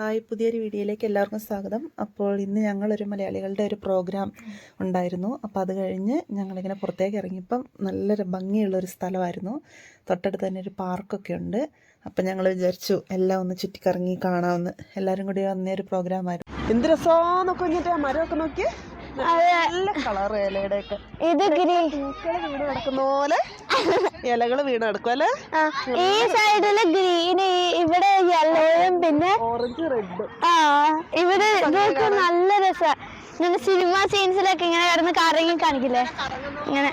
Hi പുതിയൊരു വീഡിയോയിലേക്ക് എല്ലാവർക്കും സ്വാഗതം. അപ്പോൾ ഇന്ന് ഞങ്ങളൊരു മലയാളികളുടെ ഒരു പ്രോഗ്രാം ഉണ്ടായിരുന്നു. അപ്പോൾ അത് കഴിഞ്ഞ് ഞങ്ങളിങ്ങനെ പുറത്തേക്ക് ഇറങ്ങിയപ്പം നല്ലൊരു ഭംഗിയുള്ളൊരു സ്ഥലമായിരുന്നു. തൊട്ടടുത്ത് തന്നെ ഒരു പാർക്കൊക്കെ ഉണ്ട്. അപ്പം ഞങ്ങൾ വിചാരിച്ചു എല്ലാം ഒന്ന് ചുറ്റിക്കറങ്ങി കാണാമെന്ന് എല്ലാവരും കൂടി വന്ന ഒരു പ്രോഗ്രാമായിരുന്നു. എന്ത് രസമാണെന്നൊക്കെ കഴിഞ്ഞിട്ട് ആ മരമൊക്കെ നോക്കി നല്ല കളർ ഇലയുടെയൊക്കെ. ഇത് ഗ്രീൻ. പൂക്കൾ വീണ് കിടക്കുന്ന പോലെ ഇലകൾ വീണ് കിടക്കും അല്ലേ? ഈ സൈഡിൽ ഗ്രീൻ ഇവിടെ യെല്ലോയും പിന്നെ ഓറഞ്ച് റെഡ്. ആ ഇവിടെ ഇതൊക്കെ നല്ല രസ. ഇങ്ങനെ സിനിമ സീൻസിലൊക്കെ ഇങ്ങനെ കിടന്ന് കറങ്ങി കാണിക്കില്ലേ? ഇങ്ങനെ.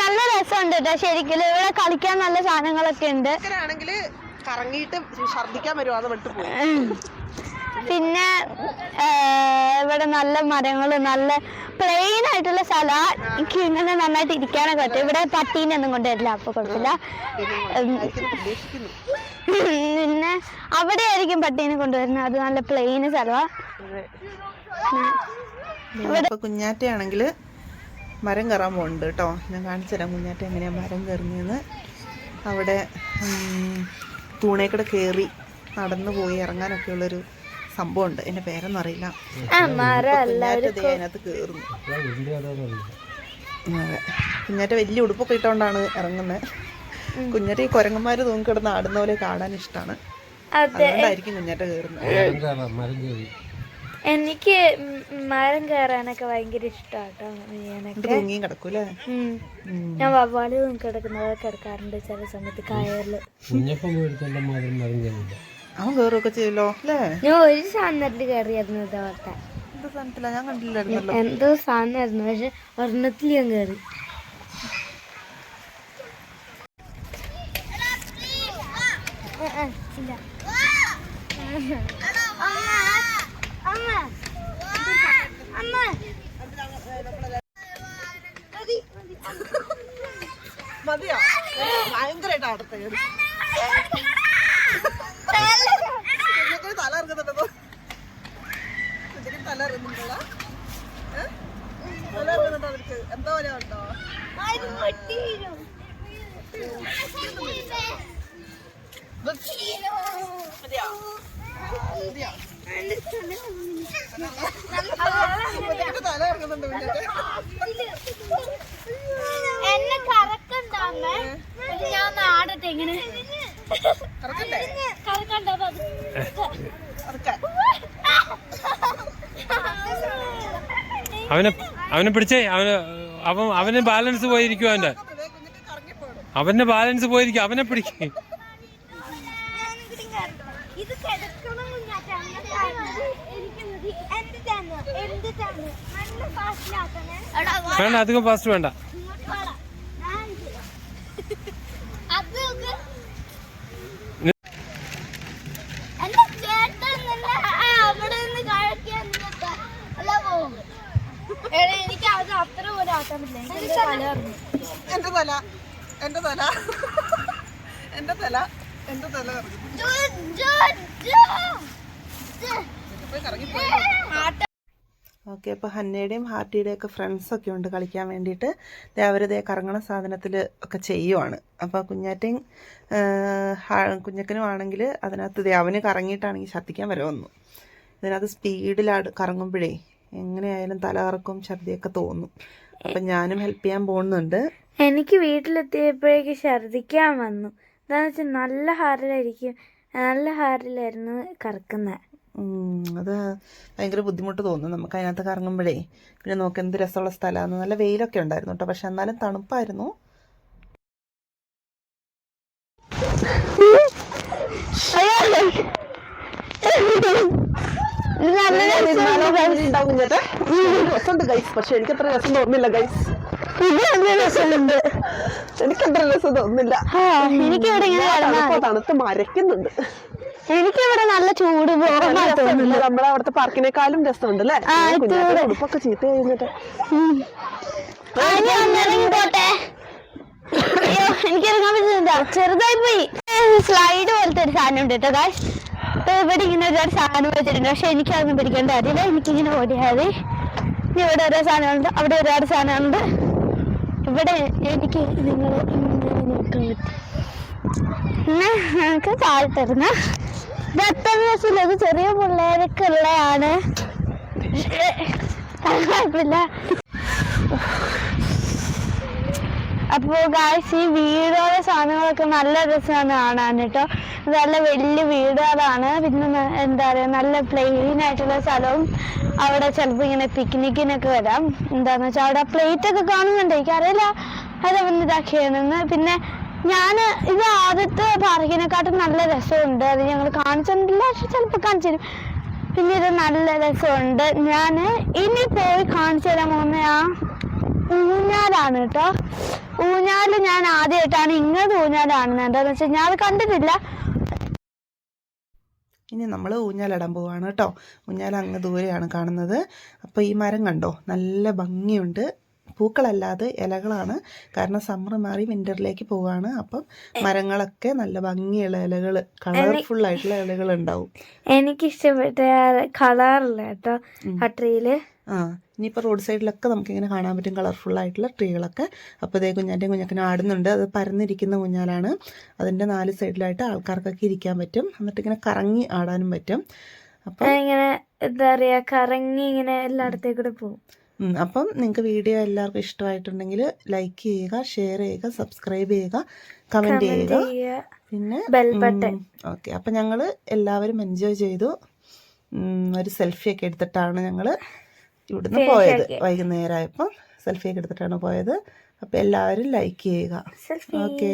നല്ല രസമുണ്ട് കേട്ടോ ശരിക്കും. ഇവിടെ കളിക്കാൻ നല്ല സാധനങ്ങളൊക്കെ ഉണ്ട്. കറങ്ങിയിട്ട് ഛർദിക്കാൻ വരുവാന്ന് വിട്ടു പോയി. പിന്നെ ഇവിടെ നല്ല മരങ്ങൾ നല്ല പ്ലെയിൻ ആയിട്ടുള്ള സ്ഥല. എനിക്ക് ഇങ്ങനെ നന്നായിട്ട് ഇരിക്കാനൊക്കെ പറ്റും. ഇവിടെ പട്ടീനൊന്നും കൊണ്ടുവരില്ല അപ്പൊ കുഴപ്പമില്ല. പിന്നെ അവിടെ ആയിരിക്കും പട്ടീനെ കൊണ്ടുവരുന്നത് അത് നല്ല പ്ലെയിൻ സ്ഥലമാണ് കുഞ്ഞാറ്റയാണെങ്കിൽ മരം കയറാൻ പോകുന്നുണ്ട് കേട്ടോ. ഞാൻ കാണിച്ചു തരാം കുഞ്ഞാറ്റ എങ്ങനെയാ മരം കയറുന്നതെന്ന്. അവിടെ തൂണേക്കടെ കയറി നടന്നു പോയി ഇറങ്ങാനൊക്കെ ഉള്ളൊരു സംഭവമുണ്ട്. എന്റെ പേരൊന്നും അറിയില്ല. അതിനകത്ത് കയറുന്നു അതെ കുഞ്ഞാറ്റ വലിയ ഉടുപ്പൊക്കെ ഇട്ടുകൊണ്ടാണ് ഇറങ്ങുന്നത് കുഞ്ഞാറ്റ ഈ കുരങ്ങന്മാർ തൂങ്ങിക്കിടന്ന് ആടുന്ന പോലെ കാണാൻ ഇഷ്ടമാണ് അതുകൊണ്ടായിരിക്കും കുഞ്ഞാറ്റ കയറുന്നത് എനിക്ക് മരം കയറാനൊക്കെ ഭയങ്കര ഇഷ്ടമാട്ടോ തൂങ്ങിയും കിടക്കൂലേ ഞാൻ വവ്വാൽ കിടക്കുന്നത് കിടക്കാറുണ്ട് ചില സമയത്ത് കയറിൽ. അവൻ കേറുകയൊക്കെ ചെയ്യല്ലോ അല്ലേ? ഞാൻ ഒരു സാധനത്തിൽ കയറിയായിരുന്നു ഇതോട്ടെ എന്ത് സാധനത്തിലാ? ഞാൻ കണ്ടില്ലായിരുന്നല്ലോ. എന്തോ സാധനമായിരുന്നു പക്ഷെ ഒരെണ്ണത്തിൽ ഞാൻ കയറി മതിയോ? ഭയങ്കരമായിട്ട് അടുത്ത തല ഇറങ്ങുന്നുണ്ടോ കുഞ്ഞിന് തല ഇറങ്ങുന്നുണ്ടോ ഏ? തല ഇറങ്ങുന്നുണ്ടോ അവർക്ക്? എന്താ ഉണ്ടോ? തല ഇറങ്ങുന്നുണ്ട് കുഞ്ഞിന്റെ അവനെ അവനെ പിടിച്ചേ അവന് അവൻ അവന് ബാലൻസ് പോയിരിക്കും അവന്റെ അവന്റെ ബാലൻസ് പോയിരിക്കും അവനെ പിടിക്കേ. വേണ്ട അധികം ഫാസ്റ്റ് വേണ്ട ഇങ്ങോട്ട് വാടാ. ഞാൻ ഇത്. അത് നോക്ക്. എന്റെ ചേട്ടൻ നിന്നെ ആ അവിടെ നിന്ന് കഴിക്കാൻ നിന്നിട്ട് അല്ല പോവും. എടാ, എനിക്ക് അത് അത്ര പോലും ആക്കാൻ പറ്റില്ല എന്റെ തല. എന്റെ തല. എന്റെ തല. എന്റെ തല ഓക്കെ അപ്പോൾ ഹന്നയുടെയും ഹാർട്ടിയുടെയും ഒക്കെ ഫ്രണ്ട്സൊക്കെ ഉണ്ട് കളിക്കാൻ വേണ്ടിയിട്ട്. ദേ കറങ്ങണ സാധനത്തിൽ ഒക്കെ ചെയ്യുവാണ്. അപ്പോൾ കുഞ്ഞാറ്റയും കുഞ്ഞക്കനും ആണെങ്കിൽ അതിനകത്ത് ദേ അവന് കറങ്ങിയിട്ടാണെങ്കിൽ ഛർദ്ദിക്കാൻ വരെ വന്നു. ഇതിനകത്ത് സ്പീഡിലാട് കറങ്ങുമ്പോഴേ എങ്ങനെയായാലും തലകറക്കും ഛർദിയൊക്കെ തോന്നും. അപ്പം ഞാനും ഹെൽപ്പ് ചെയ്യാൻ പോകുന്നുണ്ട്. എനിക്ക് വീട്ടിലെത്തിയപ്പോഴേക്ക് ഛർദിക്കാൻ വന്നു. എന്താണെന്ന് വെച്ചാൽ നല്ല ഹാറിലായിരിക്കും നല്ല ഹാറിലായിരുന്നു കറക്കുന്നത് അത് ഭയങ്കര ബുദ്ധിമുട്ട് തോന്നും. നമുക്ക് അതിനകത്ത് കറങ്ങുമ്പോഴേ പിന്നെ നോക്ക് എന്ത് രസമുള്ള സ്ഥലമാണ് നല്ല വെയിലൊക്കെ ഉണ്ടായിരുന്നു കേട്ടോ പക്ഷെ എന്നാലും തണുപ്പായിരുന്നു. രസമുണ്ട് ഗൈസ് പക്ഷെ എനിക്ക് അത്ര രസം തോന്നുന്നില്ല ഗൈസ് രസമുണ്ട്. എനിക്ക് അത്ര രസം തോന്നുന്നില്ല. എനിക്ക് ഇവിടെ ഇങ്ങനെ തണുത്ത് മരക്കുന്നുണ്ട് എനിക്ക് ഇവിടെ നല്ല ചൂട് നമ്മളെ അവിടുത്തെ പാർക്കിനേക്കാളും രസമുണ്ട് അല്ലേ? ഉടുപ്പൊക്കെ ചീത്ത കഴിഞ്ഞിട്ട് ഇറങ്ങി പോട്ടെ. അയ്യോ എനിക്ക് ഇറങ്ങാൻ പറ്റുന്നില്ല. ചെറുതായി പോയി. സ്ലൈഡ് പോലത്തെ ഒരു സാധനം ഉണ്ട് കേട്ടോ ഗായ്സ് ഇവിടെ ഇങ്ങനെ ഒരു സാധനം വെച്ചിട്ടുണ്ട്. പക്ഷെ എനിക്ക് അതൊന്നും പിടിക്കേണ്ട കാര്യമില്ല. എനിക്കിങ്ങനെ ഓടിയാൽ മതി ഇനി ഇവിടെ ഓരോ സാധനമുണ്ട്. അവിടെ ഒരുപാട് സാധനമുണ്ട്. ഇവിടെ എനിക്ക് നിങ്ങൾ നോക്കാൻ പറ്റും. പിന്നെ നമുക്ക് താഴ്ത്തിരുന്ന ഇത് എത്ര രസമില്ല. ചെറിയ പിള്ളേരൊക്കെ ഉള്ളതാണ്. കുഴപ്പമില്ല. അപ്പോൾ ഗായ്സ് ഈ വീടുകളുടെ സാധനങ്ങളൊക്കെ നല്ല രസമാണ് കാണാൻ കേട്ടോ. നല്ല വലിയ വീടുകളാണ്. പിന്നെ എന്താ പറയുക നല്ല പ്ലെയിൻ ആയിട്ടുള്ള സ്ഥലവും അവിടെ ചിലപ്പോൾ ഇങ്ങനെ പിക്നിക്കിനൊക്കെ വരാം. എന്താന്ന് വെച്ചാൽ അവിടെ പ്ലേറ്റ് ഒക്കെ കാണുന്നുണ്ട്. എനിക്കറിയില്ല. അത് അവൻ ഇതാക്കിയാണെന്ന് പിന്നെ ഞാൻ ഇത് ആദ്യത്തെ പാർക്കിനെക്കാട്ടും നല്ല രസമുണ്ട്. അത് ഞങ്ങൾ കാണിച്ചിട്ടില്ല പക്ഷെ ചിലപ്പോൾ കാണിച്ചു തരും. പിന്നെ ഇത് നല്ല രസമുണ്ട്. ഞാൻ ഇനി പോയി കാണിച്ചു തരാൻ പോകുന്ന ആ ഊഞ്ഞാലാണ് കേട്ടോ ഊഞ്ഞാൽ ഞാൻ ആദ്യമായിട്ടാണ് ഇങ്ങനത്തെ ഊഞ്ഞാലാണ് എന്താന്ന് വെച്ചാൽ ഞാൻ അത് കണ്ടിട്ടില്ല. ഇനി നമ്മൾ ഊഞ്ഞാലിടാൻ പോവാണ് കേട്ടോ ഊഞ്ഞാൽ അങ്ങ് ദൂരെയാണ് കാണുന്നത്. അപ്പോൾ ഈ മരം കണ്ടോ? നല്ല ഭംഗിയുണ്ട്. പൂക്കളല്ലാതെ ഇലകളാണ്. കാരണം സമ്മർ മാറി വിന്ററിലേക്ക് പോവാണ്. അപ്പം മരങ്ങളൊക്കെ നല്ല ഭംഗിയുള്ള ഇലകൾ കളർഫുൾ ആയിട്ടുള്ള ഇലകൾ ഉണ്ടാവും എനിക്ക് ഇഷ്ടപ്പെട്ട കളറില്ല കേട്ടോ ആ ട്രീയിൽ ആ. ഇനിയിപ്പോൾ റോഡ് സൈഡിലൊക്കെ നമുക്കിങ്ങനെ കാണാൻ പറ്റും കളർഫുൾ ആയിട്ടുള്ള ട്രീകളൊക്കെ. അപ്പോൾ ഇതേ കുഞ്ഞാന്റെയും കുഞ്ഞക്കിനെ ആടുന്നുണ്ട്. അത് പരന്നിരിക്കുന്ന കുഞ്ഞാലാണ് അതിന്റെ നാല് സൈഡിലായിട്ട് ആൾക്കാർക്കൊക്കെ ഇരിക്കാൻ പറ്റും. എന്നിട്ട് ഇങ്ങനെ കറങ്ങി ആടാനും പറ്റും. അപ്പം ഇങ്ങനെ എന്താ പറയുക കറങ്ങി ഇങ്ങനെ എല്ലായിടത്തേക്കൂടെ പോകും. അപ്പം നിങ്ങൾക്ക് വീഡിയോ എല്ലാവർക്കും ഇഷ്ടമായിട്ടുണ്ടെങ്കിൽ ലൈക്ക് ചെയ്യുക ഷെയർ ചെയ്യുക സബ്സ്ക്രൈബ് ചെയ്യുക കമന്റ് ചെയ്യുക. പിന്നെ ബെൽ ബട്ടൺ ഓക്കെ അപ്പം ഞങ്ങൾ എല്ലാവരും എൻജോയ് ചെയ്തു. ഒരു സെൽഫി ഒക്കെ എടുത്തിട്ടാണ് ഞങ്ങൾ ഇവിടുന്ന് പോയത്. വൈകുന്നേരമായപ്പോൾ സെൽഫി ഒക്കെ എടുത്തിട്ടാണ് പോയത്. അപ്പം എല്ലാവരും ലൈക്ക് ചെയ്യുക. ഓക്കേ